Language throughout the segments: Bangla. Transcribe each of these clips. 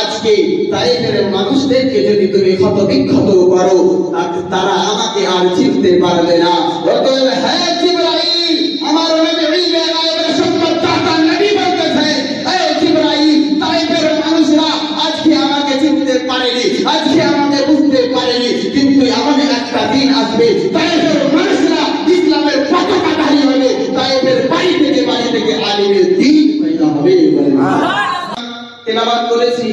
আজকে তাইফের মানুষদেরকে যদি তুমি ক্ষত বিক্ষত করো তারা আমাকে আর চিনতে পারবে না। মানুষরা আজকে আমাকে চিনতে পারেনি, আজকে আমাকে বুঝতে পারেনি, কিন্তু এমন একটা দিন আসবে তাইফের মানুষরা ইসলামের পতাকাধারী হবে তাইফের বাড়ি থেকে বাড়ি থেকে আলিমের দিন পয়দা হবে বলে তেলাওয়াত করেছি।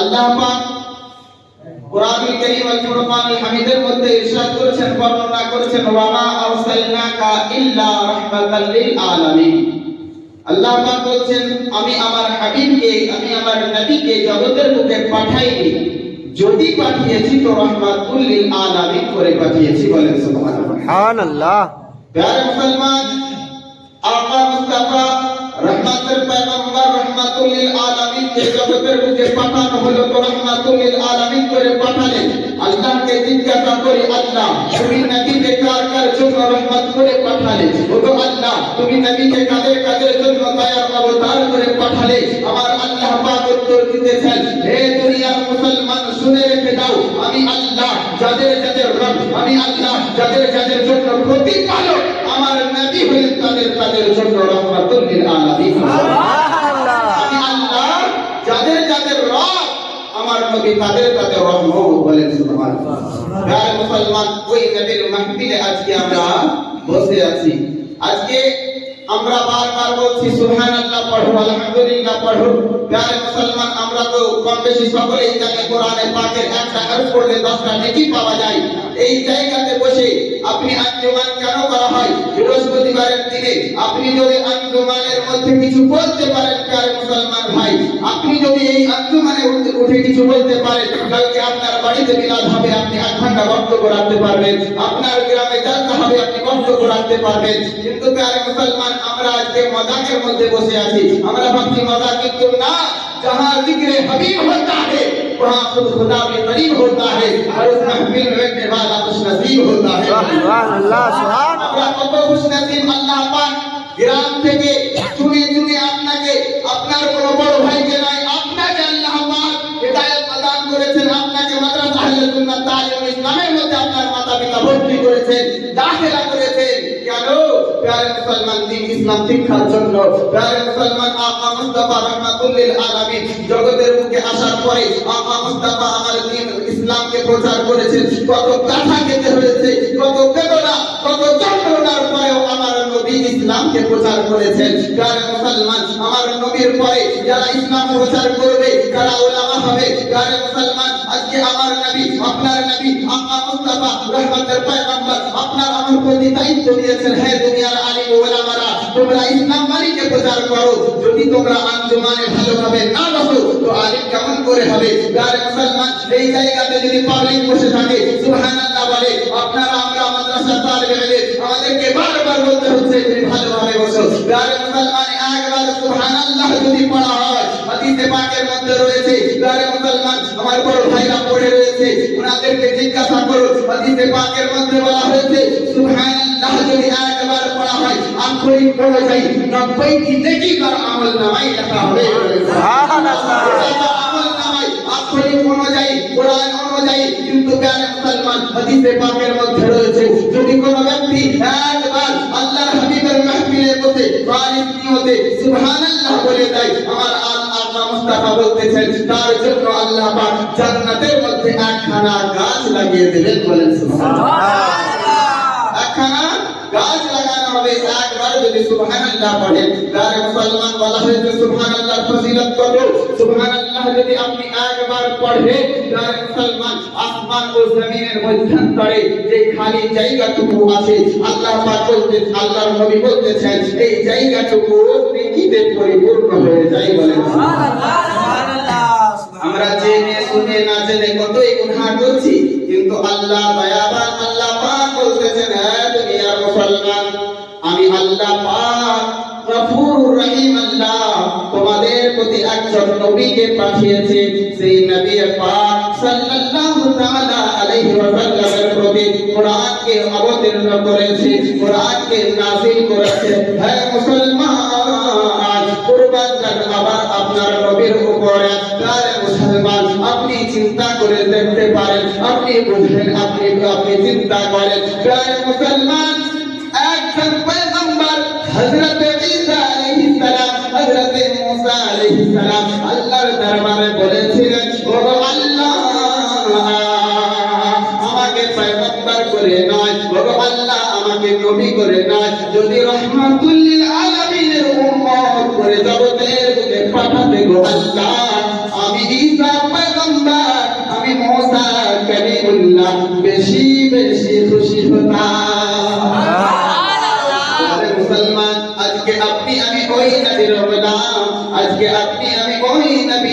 আল্লাহ পাক কোরআনুল কারীম আল ফুরকানুল হামিদের মধ্যে ইরশাদ করেছেন বর্ণনা করেছেন ওয়া মা আরসালনাকা ইল্লা রাহমাতাল লিল আলামিন। আল্লাহ পাক বলছেন আমি আমার হাবিবকে আমি আমার নবীকে জগতের বুকে পাঠাইনি। যদি পাঠিয়েছি তো রহমাতুল লিল আলামিন করে পাঠিয়েছি। বলেন সুবহানাল্লাহ। সুবহানাল্লাহ। প্যারে মুসলমান আকা মুস্তাফা রহমাতের পয়গম্বর রহমাতুল লিল আলামিন কে জগতের বুকে পাঠানো হলো তো রহমাতুল লিল আলামিন করে পাঠালেন আল্লাহকে জিজ্ঞাসা করি, আল্লাহ, তুমি নবীকে কার কার জন্য রহমত করে পাঠালে? ওগো আল্লাহ, তুমি নবীকে কাদের কাদের জন্য দয়ার অবতার করে পাঠালে? আমার আল্লাহ পাক উত্তর দিতেছেন, হে দুনিয়ার মুসলমান, শুনে রেখে দাও, আমি আল্লাহ যাদের আমি আল্লাহ যাদের যাদের জন্য প্রতিপালক আমার নবী হলেন তাদের তাদের জন্য রহমাতুল লিল আলামিন আমি আল্লাহ যাদের যাদের রব আমার নবী তাদের তাদের রহমত বলেন সুবহানাল্লাহ। গায়ে মুসলমান ওই নবীর মাহফিলে আজকে আমরা বসে আছি। আজকে আমরা বারবার বলছি সুবহানাল্লাহ পড়ো আলহামদুলিল্লাহ পড়ো। গায়ে মুসলমান, আমরা তো কম বেশি সকলেই জানি কোরআনে পাকের একটা পড়লে 10টা নেকি পাওয়া যায়। এই জায়গাতে বসে আপনি আঞ্জুমান কেন করা হয়? বৃহস্পতিবারের দিনে আপনি যদি আঞ্জুমানের মধ্যে কিছু বলতে পারেন, প্যারে মুসলমান ভাই, আপনি যদি এই আঞ্জুমানে উঠে- কিছু বলতে পারেন, কালকে আপনার বাড়িতে হবে, আপনি এক ঘণ্টা বক্তব্য রাখতে পারবেন। আপনার গ্রামে হবে, আপনি বক্তব্য রাখতে পারবেন। কিন্তু প্যারে মুসলমান, আমরা আজকে মজাকের মধ্যে বসে আছি। আমরা ভাবছি মজা কিন্তু না جہاں ذکر حبیب ہوتا ہے وہاں خود خدا کے قریب ہوتا ہے اور اس محفل میں بیٹھنے والا خوش نصیب ہوتا ہے۔ سبحان اللہ سبحان اللہ۔ خوش نصیب اللہ پاک گرام থেকে চুনে চুনে আপনাকে আপনার বড় বড় ভাইকে নয় আপনাকে আল্লাহ পাক হেদায়েত প্রদান করেছেন আপনাকে মাদ্রাসা আহলে সুন্নাত তালিম ইসলামের মধ্যে আপনার মাতা পিতা ভর্তি করেছেন দাখিলা করেছেন কেন প্রিয় মুসলমান ইসলাম শিক্ষার জন্য প্যারে মুসলমান আকা মুস্তাফা রহমাতুল্লিল আলামিন জগতের বুকে আসার পরে আকা মুস্তাফা আমার দিন ইসলামকে প্রচার করেছেন। কত কাঠা খেতে হয়েছে কত বেদনা, কত যন্ত্রণার পরেও আমার নবী ইসলামকে প্রচার করেছেন। প্যারে মুসলমান আমার নবীর পরে যারা ইসলাম প্রচার করবে যারা ওলামা হবে। প্যারে মুসলমান আজকে আমার নবী, আপনার নবী আকা মুস্তাফা রহমতের পয়গম্বর, আপনার আমার প্রতি দায়িত্ব দিয়েছেন। হে দুনিয়ার আলিম ওলামারা তোমরা ইসলাম মালিকে প্রচার করো। যদি তোমরা আঞ্জমানে ভালোভাবে না বসো, তো আলিম কেমন করে হবে? যার মুসলমান এই জায়গাতে যদি পাবলিক বসে থাকে, সুবহানাল্লাহ বলে, আপনারা আমরা মাদ্রাসা তালিবে ইলম আমাদেরকে বারবার বলতে হচ্ছে, তুমি ভালোভাবে বসো। যার মুসলমান একবার সুবহানাল্লাহ যদি পড়া হয় হাদিসে পাকের মধ্যে রয়েছে। প্যারে মুসলমান আমার বড় ভাইরা পড়ে রয়েছে। ওনাদেরকে জিজ্ঞাসা করো হাদিসে পাকের মধ্যে বলা হয়েছে সুবহানাল্লাহ যদি একবার পড়া হয় আক্ষরিক পড়ে যাই 90 টি নেকি কর আমল নামাই লেখা হবে। সুবহানাল্লাহ। আক্ষরিক অনুযায়ী কোরআন অনুযায়ী কিন্তু প্যারে মুসলমান হাদিসে পাকের মধ্যে রয়েছে। যদি কোনো ব্যক্তি একবার আল্লাহর হাবিবের মাহফিলে বসে খালিদ নিয়তে সুবহানাল্লাহ বলে দেয় আমার আল- মুস্তাফা বলতেছেন তার জন্য আল্লাহ পাক জান্নাতের মধ্যে একখানা গাছ লাগিয়ে দেবেন বলেন সুবহানাল্লাহ একখানা গাছ লাগানো হবে একবার যদি সুবহানাল্লাহ পড়েন তার মুসলমান বলা হয়েছে সুবহানাল্লাহর ফজিলত কত? সুবহানাল্লাহ যদি আপনি একবার পড়েন তার মুসলমান আসমান ও জমিনের মধ্যন্তরে যে খালি জায়গাটুকু আছে আল্লাহ পাক বলতে আল্লাহর নবী বলতেছেন এই জায়গাটুকু নেকিতে পরিপূর্ণ হয়ে যায় বলেন আমরা জেনে শুনে না জেনে কতই গুনাহ করছি কিন্তু আল্লাহ দয়াবান আল্লাহ পাক বলতেছেন হ্যাঁ দুনিয়ার মুসলমান আমি আল্লাহ পাক গফুর রহিম আল্লাহ তোমাদের প্রতি একজন নবীকে পাঠিয়েছে সেই নবী পাক সাল্লাল্লাহু তাআলা আলাইহি ওয়াসাল্লামের প্রতি কোরআনকে অবতীর্ণ করেছে, কোরআনকে নাযিল করেছে। হে মুসলমান আপনার নবীর উপরে, তার মুসলমান, আপনি চিন্তা করে দেখতে পারেন, আপনি বুঝবেন, আপনি আপনি চিন্তা করেন। তার মুসলমান, একজন পয়গম্বর হযরত সালাম আল্লাহর দরবারে বলেছিলেন ও আল্লাহ, আমাকে পয়গম্বর করে নয় ও আল্লাহ, আমাকে নবী করে নয় যদি রহমাতুল্লিল আলামিনের উম্মত করে জগতের বুকে পাঠাতে গো আল্লাহ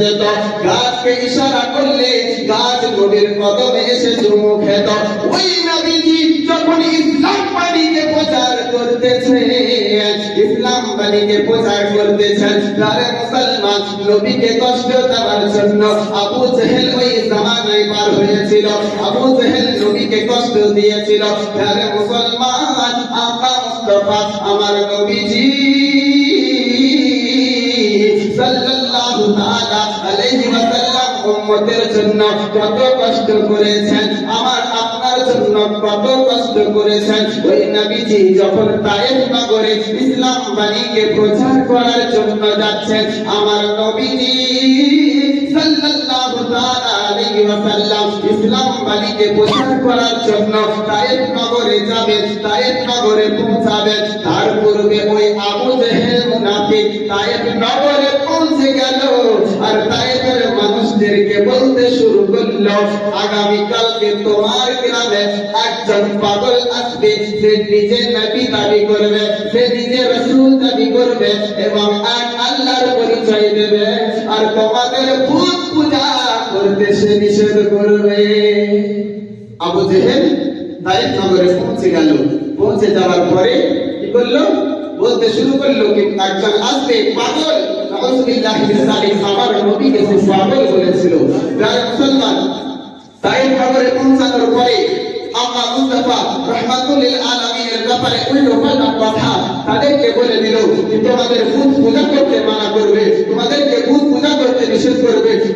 যেত গাছকে ইশারা করলে গাছ নবীর কদমে এসে চুমু খেত ওই নবীজি যখন ইসলাম বাণীকে প্রচার করতেছে ইসলাম বাণীকে প্রচার করতেছেন, তারে মুসলমান নবীকে কষ্ট দেওয়ার জন্য আবু জেহেল ওই জামানায় পার হয়েছিল। আবু জেহেল নবীকে কষ্ট দিয়েছিল। তারে মুসলমান আকা মুস্তাফা, আমার নবীজি। উম্মতের জন্য কত কষ্ট করেছেন, আমার আপনার জন্য কত কষ্ট করেছেন। ওই নবীজি যখন তায়েফ নগরে ইসলাম বাণীকে প্রচার করার জন্য যাচ্ছেন, আমার নবীজি সাল্লাল্লাহু তাআলা আলাইহি ওয়াসাল্লাম ইসলাম বাণীকে প্রচার করার জন্য তায়েফ নগরে যাবেন, তায়েফ নগরে পৌঁছাবেন তার পূর্বে ওই আবু জেহেল মুনাফিক তায়েফ নগরে পৌঁছে গেল আর তায়েফের বলতে শুরু করল আগামী কালকে তোমার গ্রামে একজন পাগল আসবে, সে নিজে নবী দাবি করবে, সে নিজে রসুল দাবি করবে এবং এক আল্লাহর পরিচয় দেবে। আর তোমাদের ভূত পূজা করতে সে নিষেধ করবে। আবু জেহেল তায়েফ নগরে পৌঁছে গেল। পৌঁছে যাওয়ার পরে কি করল? বলতে শুরু করল কি একজন আসবে পাগল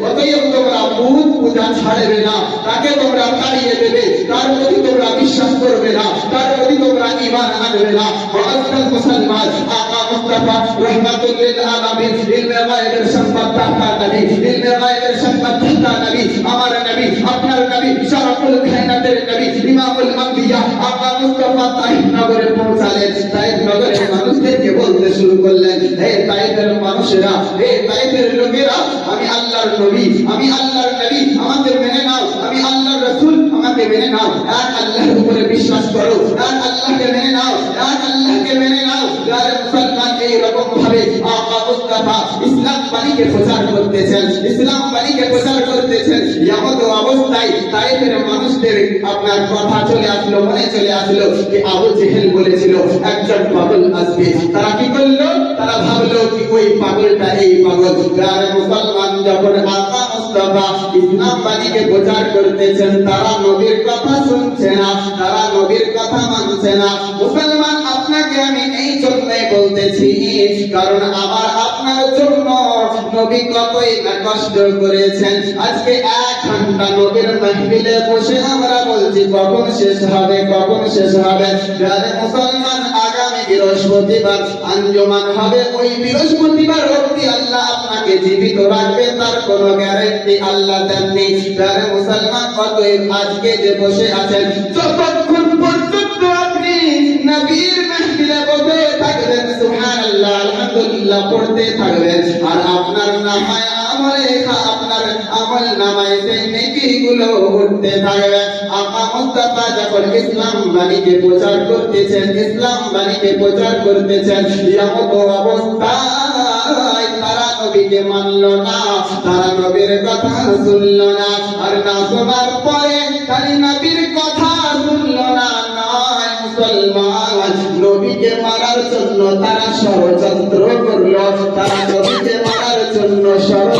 অতএব তোমরা ভূত পূজা তাকে তোমরা দেবে, তার প্রতি তোমরা বিশ্বাস করবে না, তার প্রতি তোমরা ঈমান আনবে না। মুস্তাফা রাহমাতুল আলামিন, ইলমে গায়বের সম্পদ নবী ইলমে গায়বের সম্পদ নবী আমার নবী, আপনার নবী, শরফুল কায়নাতের নবী, ইমামুল আম্বিয়া আকা মুস্তাফা তাইফ নগরে পৌঁছালেন। তাইফ নগরের মানুষদেরকে বলতে শুরু করলেন হে তাইফের মানুষেরা হে তাইফের লোকেরা, আমি আল্লাহর নবী, আমি আল্লাহর নবী আমাকে মেনে নাও, আমি আল্লাহর রাসূল আমাকে মেনে নাও। এক আল্লাহর উপরে বিশ্বাস করো। এক আল্লাহকে মেনে নাও। এক আল্লাহকে মেনে নাও। যার মুসলমান এই রকম ভাবে আকা মুস্তাফা ইসলাম বাণীকে প্রচার করতেছেন। ইসলাম বাণীকে প্রচার করতেছেন। এমন অবস্থায় তাইফের মানুষদের আপনার কথা চলে আসলো, মনে চলে আসলো যে আবু জেহেল বলেছিল, একজন পাগল আসবে। তারা কি করল? তারা ভাবলো কি ওই পাগলটা এই পাগল। যার মুসলমান যখন আকা মুস্তাফা ইসলাম বাণীকে প্রচার করতেছেন, তারা নবীর কথা শুনছে না, তারা নবীর কথা মানছে না। মুসলমান, আপনাকে আমি এই জন্যই বলতেছি, কারণ আমার আপনার জন্য নবী কতই না কষ্ট করেছেন। আজকে এক ঘণ্টা নবীর মাহফিলে বসে আমরা বলছি, কখন শেষ হবে, কখন শেষ হবে। যারা মুসলমান বৃহস্পতিবার আঞ্জমান হবে ওই বৃহস্পতিবার অব্দি আল্লাহ আপনাকে জীবিত রাখবে, তার কোনো গ্যারান্টি আল্লাহ দেননি। যারা মুসলমান, অতএব আজকে যে বসে আছেন, যতক্ষণ পর্যন্ত আপনি নবীর মাহফিলে বসে থাকবেন, সুবহানাল্লাহ, আলহামদুলিল্লাহ, পড়তে থাকবেন, আর আপনার নামায় আমলে আপনার আমল নামায় সেই নেকিগুলো উঠতে থাকবে। আকা মুস্তাফা যখন ইসলাম বাণীকে প্রচার করতেছেন, ইসলাম বাণীকে প্রচার করতেছেন এমত অবস্থায় তারা নবীকে মানল না, তারা নবীর কথা শুনল না, আর না শোনার পরে খালি নবীর কথা শুনল না, নয় মুসলমান নবীকে মারার জন্য তারা ষড়যন্ত্র করল, তারা নবীকে মারার জন্য ষড়যন্ত্র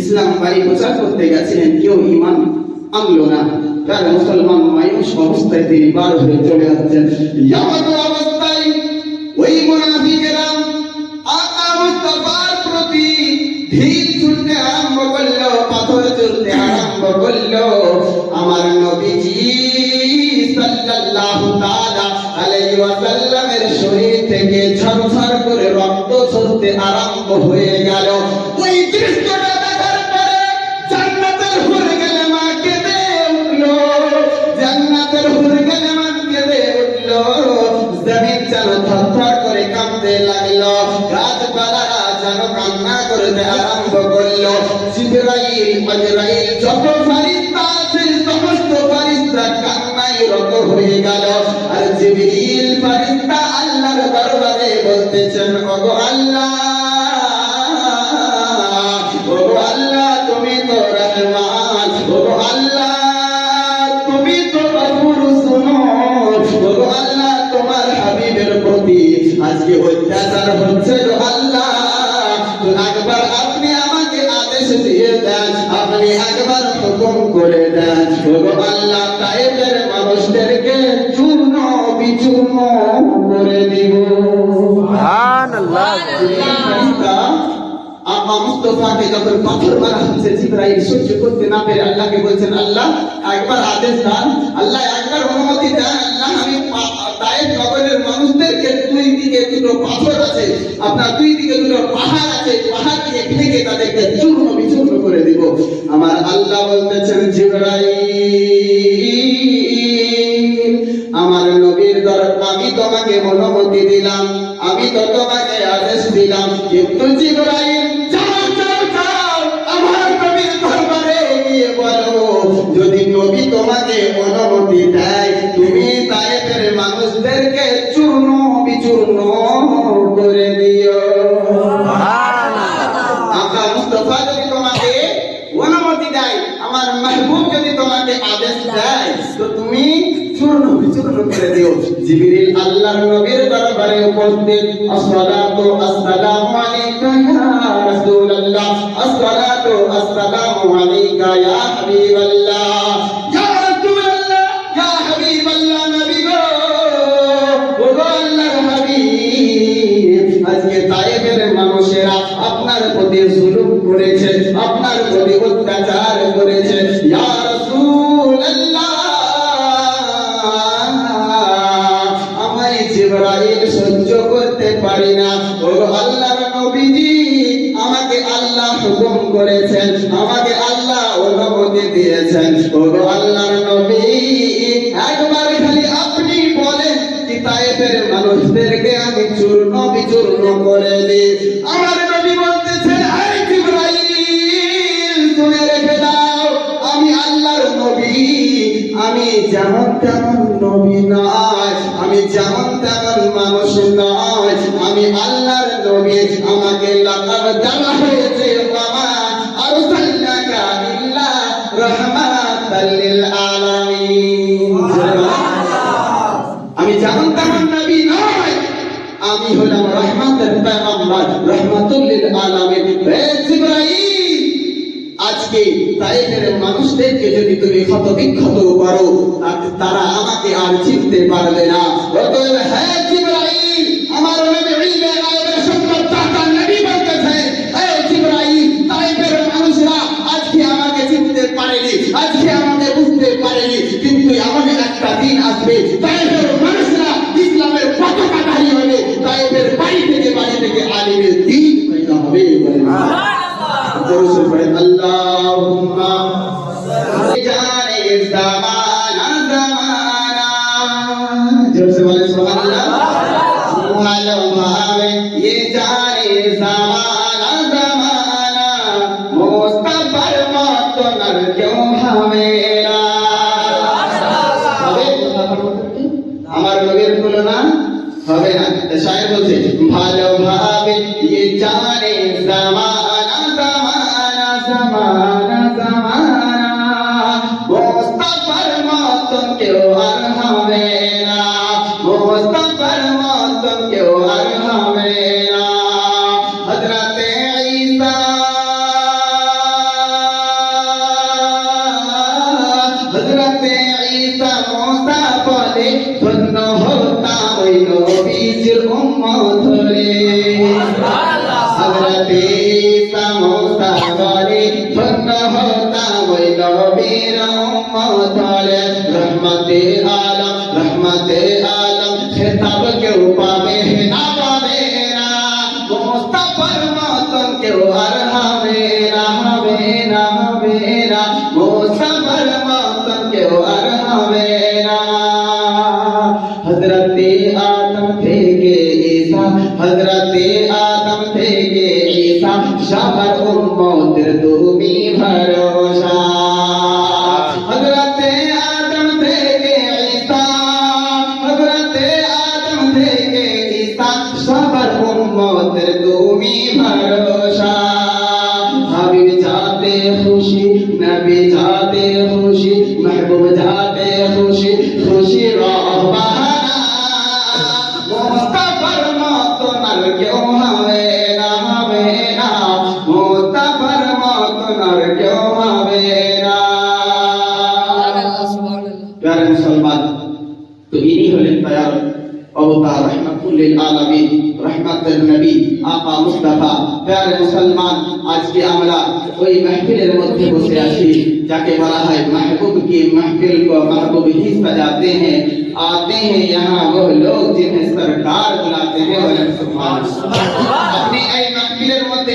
ইসলাম বাড়ি প্রচার করতে গেছিলেন, কেউ ইমান আনলো না। তার মুসলমান মায়ুস অবস্থায় তিনি বার হয়ে চলে যাচ্ছেন অবস্থায় ওই মুনাফিকেরা আতা মুস্তফার প্রতি ঢিল ছুটতে আরম্ভ করল, পাথর চলতে আরম্ভ করল। কাঁপতে লাগল। গাছপালারা যেন কান্না করতে আরম্ভ করল। জিবরাইল আজরাইল যত ফারিস্তা আছে, সমস্ত ফারিস্তা কান্নায় রত হয়ে গেল। ওগো আল্লাহ তাইবের মানুষদেরকে চূর্ণ বিচূর্ণ করে দিব। সুবহানাল্লাহ। ফেরেশতা আম্মা মুস্তাফাকে যখন পাথর মারা হচ্ছে জিবরাইল সহ্য করতে না পেরে আল্লাহকে বলছেন আল্লাহ একবার আদেশ দান। আল্লাহ একবার অনুমতি দেন। আল্লাহ আমি নগরের মানুষদেরকে দুই দিকে দুটো পাথর আছে আপনার দুই দিকে দুটো পাহাড় আছে পাহাড় দিয়ে ভেঙে তাদেরকে চূর্ণ বিচূর্ণ করে দিব। আমার আল্লাহ বলতেছেন জিবরাইল আমি বিচূর্ণ করে দিও জিবরিল আল্লাহর নবীর দরবারে উপস্থিত আসসালাতু আসসালামু আলাইকা ইয়া রাসূলুল্লাহ আসসালাতু আসসালামু আলাইকা ইয়া হাবিবাল্লাহ পারি না। ও আল্লাহর নবীজি, আমাকে আল্লাহ হুকুম করেছেন। আমাকে আল্লাহ অনুমতি দিয়েছেন। ও আল্লাহর নবী, একবার খালি আপনি বলেন কি তাইফের মানুষদেরকে আমি চূর্ণ বিচূর্ণ করে দিই। আমার নবী বলতেছেন এই জিবরাইল শুনে রেখে দাও। আমি আল্লাহর নবী, আমি যেমন তেমন আমি যেমন তেমন নবী নয় আমি হলাম রহমাতের পেগম্বর রহমাতুল লিল আলামিন। হে জিবরাইল আজকে তাইফের মানুষদেরকে যদি তুমি ক্ষত বিক্ষত করো তারা আমাকে আর চিনতে পারবে না। me. Thank নবীজির উম্মত হলে উম্মতের তুমি للعالمین رحمت النبی آقا মুস্তাফা প্যারে মুসলমান আজকে আমরা ওই মাহফিলের মধ্যে বসে আছি যাকে বলা হয় মাহবুব کی محفل کو محبوب ہی سجاتے ہیں آتے ہیں یہاں وہ لوگ جنہیں سرکار بلاتے ہیں سبحان اللہ۔ اپنی এই মাহফিলের মধ্যে